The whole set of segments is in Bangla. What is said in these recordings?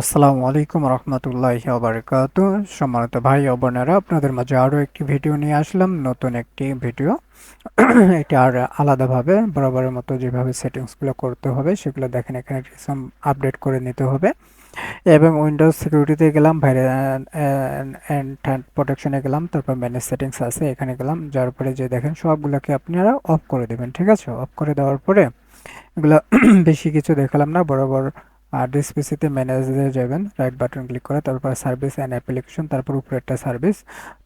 আসসালামু আলাইকুম রহমতুল্লাহি বারকাত। সম্মানিত ভাই ও বোনেরা, আপনাদের মাঝে আরও একটি ভিডিও নিয়ে আসলাম, নতুন একটি ভিডিও। এটা আর আলাদাভাবে, বরাবরের মতো যেভাবে সেটিংসগুলো করতে হবে, সেগুলো দেখেন এখানে সাম আপডেট করে নিতে হবে। এবং উইন্ডোজ সিকিউরিটিতে গেলাম, বাইরে অ্যান্ড প্রোটেকশনে গেলাম, তারপর ম্যানেজ সেটিংস আছে, এখানে গেলাম। যার পরে যে দেখেন, সবগুলোকে আপনারা অফ করে দেবেন, ঠিক আছে? অফ করে দেওয়ার পরে এগুলো বেশি কিছু দেখালাম না, বরাবর আর ডিসপিসিতে ম্যানেজে যাবেন রাইট বাটন ক্লিক করে, তারপর সার্ভিস অ্যান্ড অ্যাপ্লিকেশন তারপর উপরে একটা সার্ভিস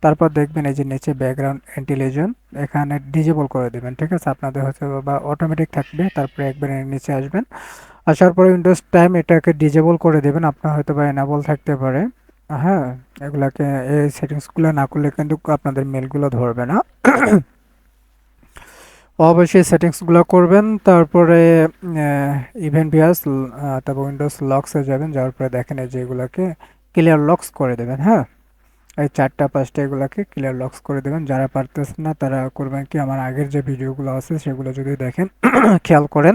তারপর দেখবেন এই যে নিচে ব্যাকগ্রাউন্ড ইন্টেলিজেন্ট এখানে ডিজেবল করে দেবেন, ঠিক আছে? আপনাদের হচ্ছে বা অটোমেটিক থাকবে, তারপরে একবার নিচে আসবেন, আসার পরে উইন্ডোজ টাইম এটাকে ডিজেবল করে দেবেন, আপনার হয়তো বা এনাবল থাকতে পারে। হ্যাঁ এগুলাকে এই সেটিংসগুলো না করলে কিন্তু আপনাদের মেলগুলো ধরবে না। অবশ্যই সেটিংসগুলো করবেন, তারপরে ইভেন্ট ভিয়াস তারপর উইন্ডোজ লক্সে যাবেন, যাওয়ার পরে দেখেন এই যে এগুলোকে ক্লিয়ার লক্স করে দেবেন হ্যাঁ? এই চারটা, পাঁচটা এগুলোকে ক্লিয়ার লক্স করে দেবেন। যারা পারতেছেন না, তারা করবেন কি, আমার আগের যে ভিডিওগুলো আছে, সেগুলো যদি দেখেন, খেয়াল করেন।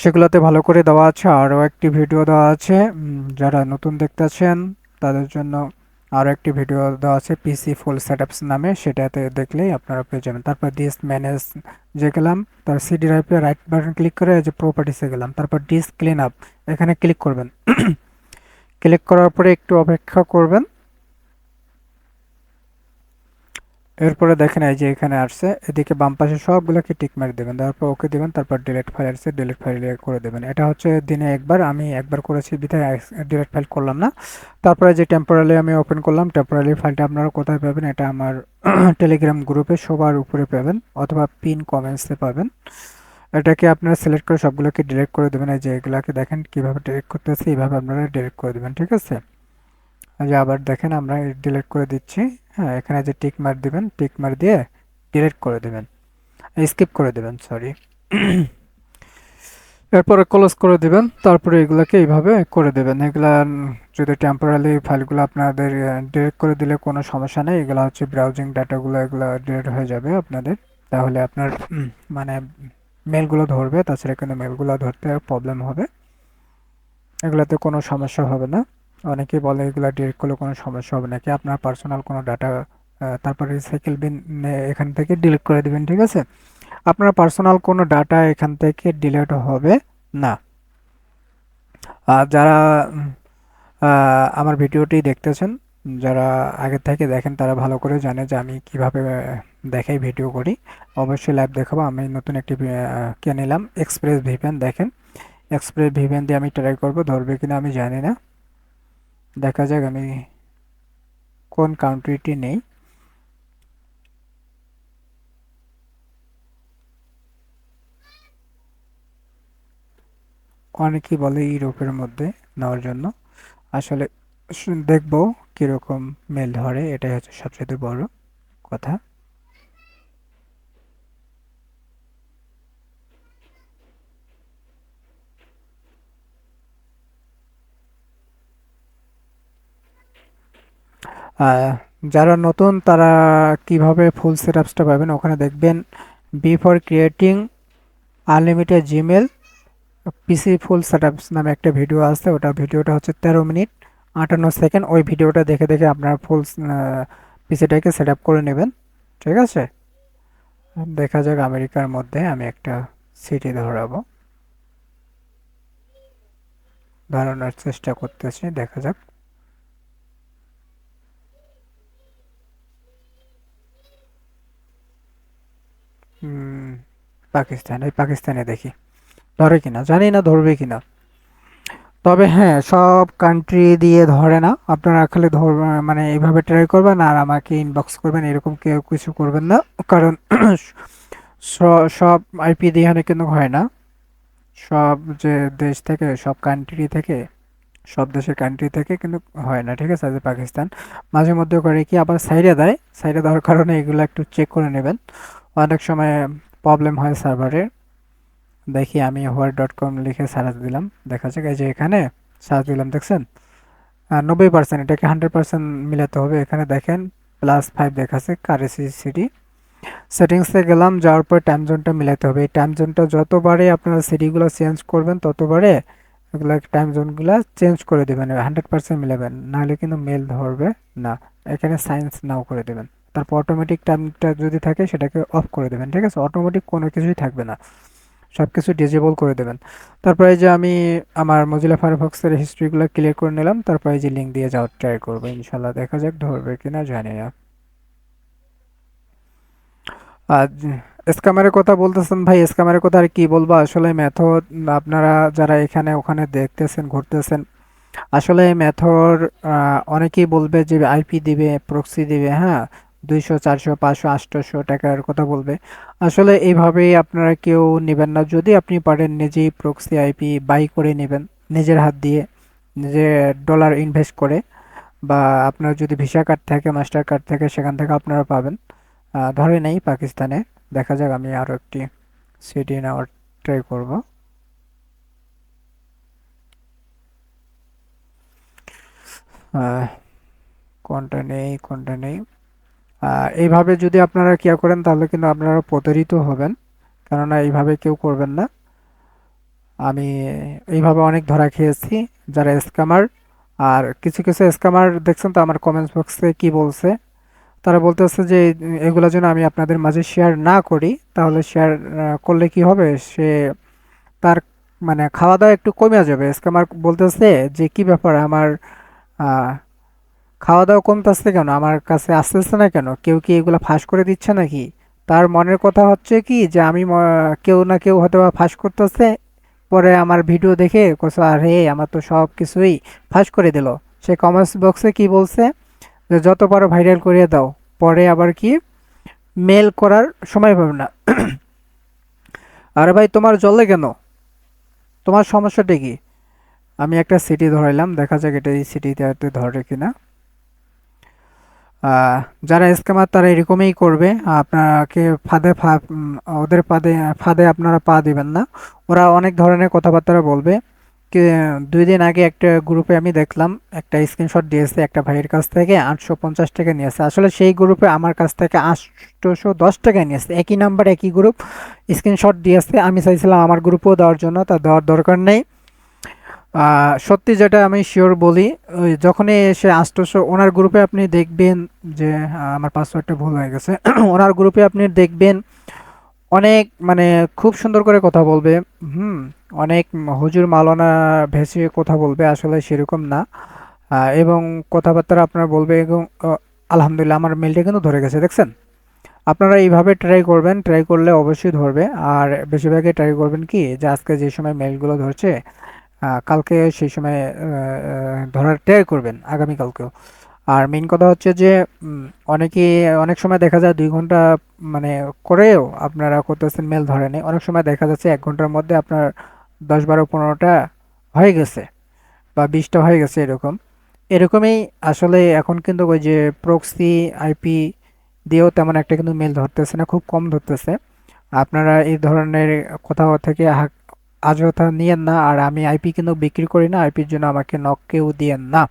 সেগুলোতে ভালো করে দেওয়া আছে, আরও একটি ভিডিও দেওয়া আছে। যারা নতুন দেখতেছেন তাদের জন্য আরও একটি ভিডিও দেওয়া আছে পিসি ফুল সেটআপস নামে, সেটাতে দেখলেই আপনারা পেয়ে যাবেন। তারপর ডিস্ক ম্যানেজ যে গেলাম, তার সিডি ড্রাইভে রাইট বাটন ক্লিক করে যে প্রপার্টিসে গেলাম। তারপর ডিস্ক ক্লিন আপ এখানে ক্লিক করবেন। ক্লিক করার পরে একটু অপেক্ষা করবেন। এরপরে দেখেন এই যে এখানে আসছে, এদিকে বাম পাশে সবগুলোকে টিক মারি দেবেন, তারপর ওকে দেবেন, তারপর ডিলেট ফাইল আসছে ডিলেট ফাইল করে দেবেন। এটা হচ্ছে দিনে একবার, আমি একবার করেছি, বিধায় ডিলেট ফাইল করলাম না। তারপরে যে টেম্পোরালি আমি ওপেন করলাম টেম্পোরালি ফাইলটা আপনারা কোথায় পাবেন, এটা আমার টেলিগ্রাম গ্রুপে সবার উপরে পাবেন, অথবা পিন কমেন্টসে পাবেন। এটাকে আপনারা সিলেক্ট করে সবগুলোকে ডিলেট করে দেবেন, এই যে এগুলাকে দেখেন কীভাবে ডিলেক্ট করতেছে এইভাবে আপনারা ডিলেক্ট করে দেবেন, ঠিক আছে? যে আবার দেখেন আমরা ডিলিট করে দিচ্ছি। হ্যাঁ এখানে যে টিক মার দিবেন টিক মার দিয়ে ডিলিট করে দেবেন। স্কিপ করে দেবেন সরি এরপরে ক্লোজ করে দেবেন, তারপরে এগুলাকে এইভাবে করে দেবেন। এগুলা যদি টেম্পোরারি ফাইলগুলো আপনাদের ডিলেট করে দিলে কোনো সমস্যা নেই। এগুলো হচ্ছে ব্রাউজিং ডাটাগুলো এগুলো ডিলিট হয়ে যাবে আপনাদের। তাহলে আপনার মানে মেলগুলো ধরবে, তাছাড়া কিন্তু মেলগুলো ধরতে প্রবলেম হবে। এগুলোতে কোনো সমস্যা হবে না। অনেকেই বলে এগুলো ডিলিট করলে কোনো সমস্যা হবে নাকি? আপনার পার্সোনাল কোনো ডাটা তারপর রিসাইকেল বিন এখান থেকে ডিলিট করে দেবেন, ঠিক আছে? আপনার পার্সোনাল কোনো ডাটা এখান থেকে ডিলিট হবে না। আর যারা আমার ভিডিওটি দেখতেছেন, যারা আগে থেকে দেখেন, তারা ভালো করে জানে যে আমি কীভাবে দেখাই ভিডিও করি। অবশ্যই লাইভ দেখাবো। আমি নতুন একটি কে নিলাম। এক্সপ্রেস ভিভেন দেখেন। এক্সপ্রেস ভিভেন দিয়ে আমি ট্রাই করব। ধরবে কিনা আমি জানি না। দেখা যাক আমি কোন কাউন্ট্রিটি নেই। অনেকেই বলে ইউরোপের মধ্যে নেওয়ার জন্য। আসলে দেখব কীরকম মেল ধরে, এটাই হচ্ছে সবচেয়ে বড় কথা। যারা নতুন, তারা কীভাবে ফুল সেটআপসটা পাবেন ওখানে দেখবেন। Before creating unlimited Gmail PC full setups নামে একটা ভিডিও আছে, ওটা ভিডিওটা হচ্ছে তেরো মিনিট, আটান্ন সেকেন্ড ওই ভিডিওটা দেখে দেখে আপনার ফুল পিসিটাকে সেট আপ করে নেবেন। ঠিক আছে? দেখা যাক আমেরিকার মধ্যে আমি একটা সিটি ধরাবো। ধরানোর চেষ্টা করতেছি, দেখা যাক। পাকিস্তান, ওই পাকিস্তানে দেখি। ধরে কিনা, জানি না ধরবে কিনা। তবে হ্যাঁ সব কান্ট্রি দিয়ে ধরে না। আপনারা খালি ধর মানে এইভাবে ট্রাই করবেন আর আমাকে ইনবক্স করবেন, এরকম কেউ কিছু করবেন না। কারণ সব আইপি দিয়ে কিন্তু হয় না। সব যে দেশ থেকে, সব কান্ট্রি থেকে, সব দেশের কান্ট্রি থেকে কিন্তু হয় না, ঠিক আছে? পাকিস্তান। মাঝে মধ্যে করে কি আবার সাইডে দেয়। সাইডে দেওয়ার কারণে এগুলো একটু চেক করে নেবেন। অনেক সময় প্রবলেম হয় সার্ভারের দেখি আমি হোয়ার ডট কম লিখে সার্চ দিলাম। দেখা যাক এই যে এখানে সার্চ দিলাম, দেখছেন? নব্বই পার্সেন্ট এটাকে হান্ড্রেড পার্সেন্ট মিলাতে হবে। এখানে দেখেন প্লাস ফাইভ দেখাচ্ছে কারেসি সিটি সেটিংসে গেলাম, যাওয়ার পর টাইম জোনটা মিলাতে হবে। এই টাইম জোনটা যতবারে আপনারা সিটিগুলো চেঞ্জ করবেন, ততবারে এগুলো টাইম জোনগুলো চেঞ্জ করে দেবেন হান্ড্রেড পার্সেন্ট মিলাবেন। নাহলে কিন্তু মেল ধরবে না। এখানে সায়েন্স নাও করে দেবেন। তারপর অটোমেটিক টাইমটা যদি থাকে, সেটাকে অফ করে দেবেন, ঠিক আছে? অটোমেটিক কোনো কিছুই থাকবে না। সব কিছু ডিজেবল করে দেবেন। তারপরে যে আমি আমার মজিলা ফায়ারফক্সের হিস্ট্রিগুলো ক্লিয়ার করে নিলাম। তারপরে যে লিঙ্ক দিয়ে যাওয়ার ট্রাই করব ইনশাল্লাহ দেখা যাক ধরবে কিনা, জানি না। আর স্ক্যামারের কথা বলতেছেন ভাই স্ক্যামারের কথা আর কি বলব? আসলে মেথড আপনারা যারা এখানে, ওখানে দেখতেছেন, ঘুরতেছেন, আসলে মেথড অনেকেই বলবে যে আইপি দিবে প্রক্সি দিবে হ্যাঁ? দুইশো, চারশো, পাঁচশো আটশোশো টাকার কথা বলবে। আসলে এইভাবেই আপনারা কেউ নেবেন না। যদি আপনি পারেন নিজেই প্রক্সি আইপি বাই করে নেবেন, নিজের হাত দিয়ে নিজে ডলার ইনভেস্ট করে, বা আপনার যদি ভিসা কার্ড থাকে মাস্টার কার্ড থাকে, সেখান থেকে আপনারা পাবেন। ধরে নেই পাকিস্তানে। দেখা যাক আমি আরও একটি সিটি নেওয়ার ট্রাই করব। কোনটা নেই কোনটা নেই? এইভাবে যদি আপনারা কিয়া করেন, তাহলে কিন্তু আপনারা প্রতারিত হবেন। কেননা এইভাবে কেউ করবেন না। আমি এইভাবে অনেক ধরা খেয়েছি, যারা স্ক্যামার আর কিছু কিছু স্ক্যামার দেখছেন তো আমার কমেন্টস বক্সে কি বলছে? তারা বলতেছে যে, এগুলো যেন আমি আপনাদের মাঝে শেয়ার না করি, তাহলে শেয়ার করলে কি হবে? সে তার মানে খাওয়া দাওয়া একটু কমে যাবে। স্ক্যামার বলতেছে যে, কি ব্যাপার? আমার খাওয়া দাওয়া কমতেছে কেন? আমার কাছে আসতেছে না কেন? কেউ কি এগুলো ফাঁস করে দিচ্ছে নাকি? তার মনের কথা হচ্ছে কি যে আমি কেউ না কেউ হয়তো বা ফাঁস করতেছে। পরে আমার ভিডিও দেখে কোসা আর হে আমার তো সব কিছুই ফাঁস করে দিল। সে কমেন্টস বক্সে কি বলছে? যে, যত পারো ভাইরাল করিয়ে দাও। পরে আবার কি? মেল করার সময় পাবে না। আরে ভাই, তোমার জলে কেন? তোমার সমস্যাটা কি? আমি একটা সিটি ধরাইলাম, দেখা যাক এটা এই সিটিতে ধরে কিনা। যারা স্ক্যামার তারা এরকমই করবে। আপনাকে ফাঁদে ওদের ফাঁদে ফাঁদে আপনারা পা দিবেন না। ওরা অনেক ধরনের কথাবার্তা বলবে। দুই দিন আগে একটা গ্রুপে আমি দেখলাম, একটা স্ক্রিনশট দিয়েছে একটা ভাইয়ের কাছ থেকে, আটশো পঞ্চাশ টাকা নিয়েছে। আসলে সেই গ্রুপে আমার কাছ থেকে আটশোশো দশ টাকা নিয়েছে। একই নাম্বার একই গ্রুপ স্ক্রিনশট দিয়েছে। আমি চাইছিলাম আমার গ্রুপেও দেওয়ার জন্য, তা দেওয়ার দরকার নেই। সত্যি যেটা আমি শিওর বলি যখনই এসে আষ্টশো ওনার গ্রুপে আপনি দেখবেন যে আমার পাসওয়ার্ডটা ভুল হয়ে গেছে। ওনার গ্রুপে আপনি দেখবেন অনেক মানে খুব সুন্দর করে কথা বলবে। হুম, অনেক হুজুর মালানা ভেসে কথা বলবে, আসলে সেরকম না। এবং কথাবার্তা আপনার বলবে এবং আলহামদুলিল্লাহ আমার মেলটা কিন্তু ধরে গেছে, দেখছেন? আপনারা এইভাবে ট্রাই করবেন ট্রাই করলে অবশ্যই ধরবে। আর বেশিরভাগই ট্রাই করবেন কি, যে আজকে যে সময় মেলগুলো ধরছে কালকে সেই সময় ধরার ট্রাই করবেন আগামীকালকেও। আর মেইন কথা হচ্ছে যে অনেকে, অনেক সময় দেখা যায় দুই ঘণ্টা মানে করেও আপনারা করতেছেন মেল ধরেনি অনেক সময় দেখা যাচ্ছে এক ঘণ্টার মধ্যে আপনার দশ বারো পনেরোটা হয়ে গেছে বা বিশটা হয়ে গেছে এরকম। এরকমই আসলে এখন কিন্তু ওই যে প্রক্সি আইপি দিয়েও তেমন একটা কিন্তু মেল ধরতেছে না, খুব কম ধরতেছে। আপনারা এই ধরনের কোথাও থেকে আজতা নিয়েন না, আর আমি আইপি কিন্তু বিক্রি করি না আইপির জন্য আমাকে নক কেউ দিয়েন না।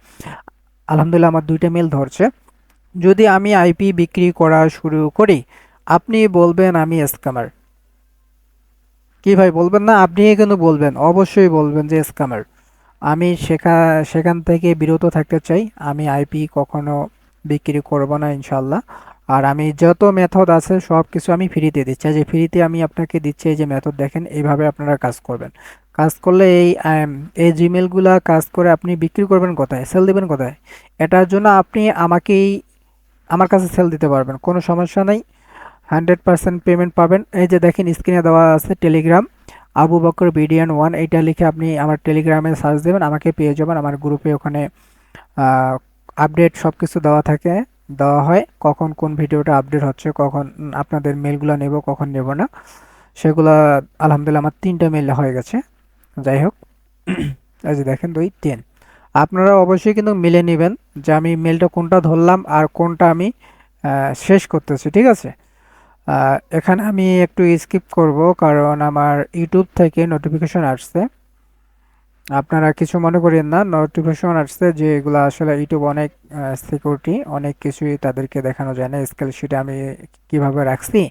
আলহামদুলিল্লাহ আমার দুইটা মেল ধরছে। যদি আমি আইপি বিক্রি করা শুরু করি, আপনি বলবেন আমি স্ক্যামার কি ভাই, বলবেন না? আপনি কিন্তু বলবেন, অবশ্যই বলবেন যে স্ক্যামার আমি সেখা, সেখান থেকে বিরত থাকতে চাই। আমি আইপি কখনো বিক্রি করব না ইনশাল্লাহ আর আমি যত মেথড আছে সব কিছু আমি ফ্রিতে দিচ্ছি। যে ফ্রিতে আমি আপনাকে দিচ্ছি, এই যে মেথড দেখেন, এইভাবে আপনারা কাজ করবেন। কাজ করলে এই এই জিমেলগুলা কাজ করে আপনি বিক্রি করবেন কোথায়? সেল দেবেন কোথায়? এটার জন্য আপনি আমাকেই, আমার কাছে সেল দিতে পারবেন, কোনো সমস্যা নেই। হান্ড্রেড পার্সেন্ট পেমেন্ট পাবেন। এই যে দেখেন স্ক্রিনে দেওয়া আছে টেলিগ্রাম আবু বকর বিডিয়ান ওয়ান, এইটা লিখে আপনি আমার টেলিগ্রামে সার্চ দেবেন, আমাকে পেয়ে যাবেন। আমার গ্রুপে ওখানে আপডেট সব কিছু দেওয়া থাকে। দেওয়া হয়, কখন কোন ভিডিওটা আপডেট হচ্ছে, কখন আপনাদের মেলগুলো নেব, কখন নেব না, সেগুলো আলহামদুলিল্লাহ আমার তিনটা মেল হয়ে গেছে। যাই হোক, এই যে দেখেন দুই, তিন। আপনারা অবশ্যই কিন্তু মিলে নেবেন যে আমি মেলটা কোনটা ধরলাম আর কোনটা আমি শেষ করতেছি, ঠিক আছে? এখানে আমি একটু স্কিপ করব কারণ আমার ইউটিউব থেকে নোটিফিকেশন আসছে। আপনারা কিছু মনে করেন না নোটিফিকেশন আসছে যে এগুলো আসলে ইউটিউব অনেক সিকিউরিটি অনেক কিছুই তাদেরকে দেখানো যায় না। স্কেল শিটে আমি কীভাবে রাখছি?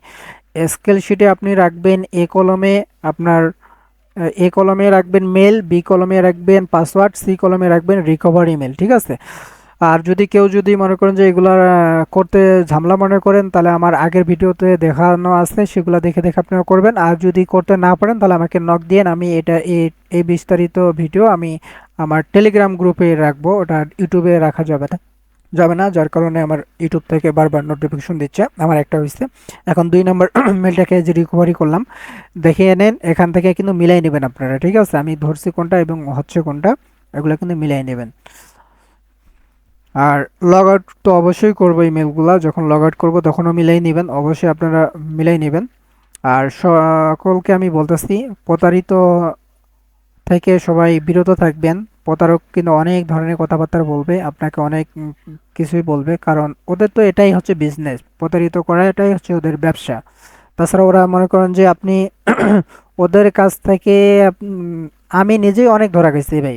স্কেল শিটে আপনি রাখবেন এ কলমে আপনার এ কলমে রাখবেন মেল বি কলমে রাখবেন পাসওয়ার্ড সি কলমে রাখবেন রিকভারি মেল ঠিক আছে? আর যদি কেউ যদি মনে করেন যে এগুলো করতে ঝামেলা মনে করেন, তাহলে আমার আগের ভিডিওতে দেখানো আছে, সেগুলো দেখে দেখে আপনারা করবেন। আর যদি করতে না পারেন, তাহলে আমাকে নক দিয়েন আমি এটা এই বিস্তারিত ভিডিও আমি আমার টেলিগ্রাম গ্রুপে রাখব, ওটা ইউটিউবে রাখা যাবে না। যাবে না, যার কারণে আমার ইউটিউব থেকে বারবার নোটিফিকেশন দিচ্ছে, আমার একটা হয়েছে। এখন দুই নম্বর মেলটাকে যে রিকভারি করলাম, দেখে নেন, এখান থেকে কিন্তু মিলাই নেবেন আপনারা, ঠিক আছে? আমি ধরছি কোনটা এবং হচ্ছে কোনটা, এগুলো কিন্তু মিলাই নেবেন। আর লগ আউট তো অবশ্যই করব ইমেলগুলো যখন লগ আউট করব তখনও মিলাই নেবেন, অবশ্যই আপনারা মিলাই নেবেন। আর সকলকে আমি বলতেছি, প্রতারিত থেকে সবাই বিরত থাকবেন। প্রতারক কিন্তু অনেক ধরনের কথাবার্তা বলবে, আপনাকে অনেক কিছুই বলবে, কারণ ওদের তো এটাই হচ্ছে বিজনেস প্রতারিত করা এটাই হচ্ছে ওদের ব্যবসা। তাছাড়া ওরা মনে করেন যে আপনি ওদের কাছ থেকে আমি নিজেই অনেক ধরা গেছি ভাই।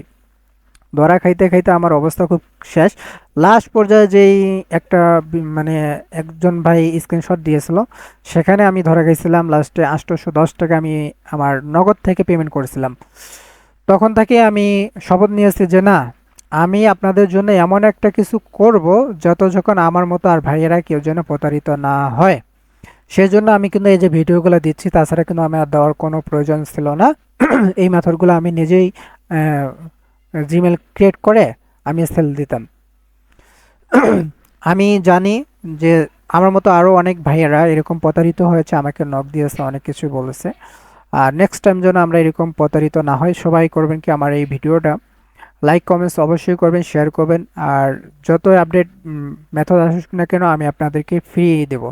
ধরা খাইতে খাইতে আমার অবস্থা খুব শেষ। লাস্ট পর্যায়ে যেই একটা মানে একজন ভাই স্ক্রিনশট দিয়েছিল, সেখানে আমি ধরা গেছিলাম লাস্টে আটশোশো দশ টাকা আমি আমার নগদ থেকে পেমেন্ট করেছিলাম। তখন থেকে আমি শপথ নিয়েছি যে না, আমি আপনাদের জন্য এমন একটা কিছু করব যত যখন আমার মতো আর ভাইয়েরা কেউ যেন প্রতারিত না হয়। সেই জন্য আমি কিন্তু এই যে ভিডিওগুলো দিচ্ছি, তাছাড়া কিন্তু আমার দেওয়ার কোনো প্রয়োজন ছিল না। এই মেথডগুলো আমি নিজেই জিমেল ক্রিয়েট করে আমি সেল দিতাম। আমি জানি যে আমার মতো আরও অনেক ভাইয়েরা এরকম প্রতারিত হয়েছে, আমাকে নক দিয়েছে, অনেক কিছু বলেছে। আর নেক্সট টাইম যেন আমরা এরকম প্রতারিত না হয় সবাই করবেন কি আমার এই ভিডিওটা। লাইক কমেন্টস অবশ্যই করবেন শেয়ার করবেন। আর যত আপডেট মেথড আসুক না কেন, আমি আপনাদেরকে ফ্রি দেব।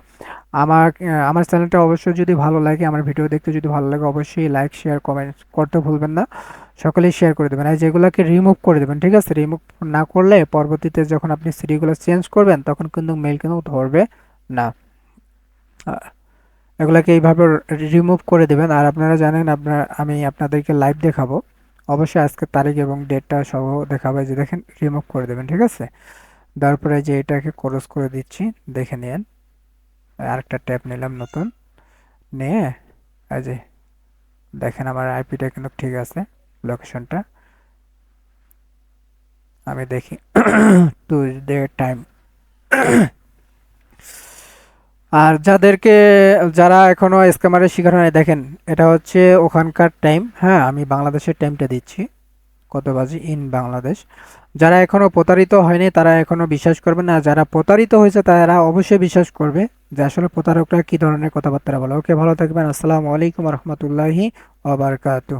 আমার আমার চ্যানেলটা অবশ্যই যদি ভালো লাগে, আমার ভিডিও দেখতে যদি ভালো লাগে, অবশ্যই লাইক শেয়ার কমেন্ট করতে ভুলবেন না। সকলেই শেয়ার করে দেবেন। আর যেগুলোকে রিমুভ করে দেবেন, ঠিক আছে? রিমুভ না করলে পরবর্তীতে যখন আপনি সিডিগুলো চেঞ্জ করবেন, তখন কিন্তু মেল কিন্তু ধরবে না। এগুলাকে এইভাবে রিমুভ করে দেবেন। আর আপনারা জানেন, আপনার, আমি আপনাদেরকে লাইভ দেখাবো। অবশ্যই আজকে তারিখ এবং ডেটটা সহ দেখাবো। যে দেখেন রিমুভ করে দেবেন, ঠিক আছে? তারপরে যে এটাকে ক্রস করে দিচ্ছি, দেখে নিন আরেকটা ট্যাপ নিলাম নতুন। নিয়ে যে দেখেন, আমার আইপিটা কিন্তু ঠিক আছে। লোকেশনটা আমি দেখি টু ডে টাইম আর যাদেরকে, যারা এখনও স্ক্যামারের শিকার হয় দেখেন, এটা হচ্ছে ওখানকার টাইম হ্যাঁ আমি বাংলাদেশের টাইমটা দিচ্ছি। কত বাজে? ইন বাংলাদেশ। যারা এখনও প্রতারিত হয়নি, তারা এখনও বিশ্বাস করবে না। যারা প্রতারিত হয়েছে, তারা অবশ্যই বিশ্বাস করবে যে আসলে প্রতারকরা কি ধরনের কথাবার্তা বলে। ওকে, ভালো থাকবেন। আসসালামু আলাইকুম রহমতুল্লাহি ওবরকাতু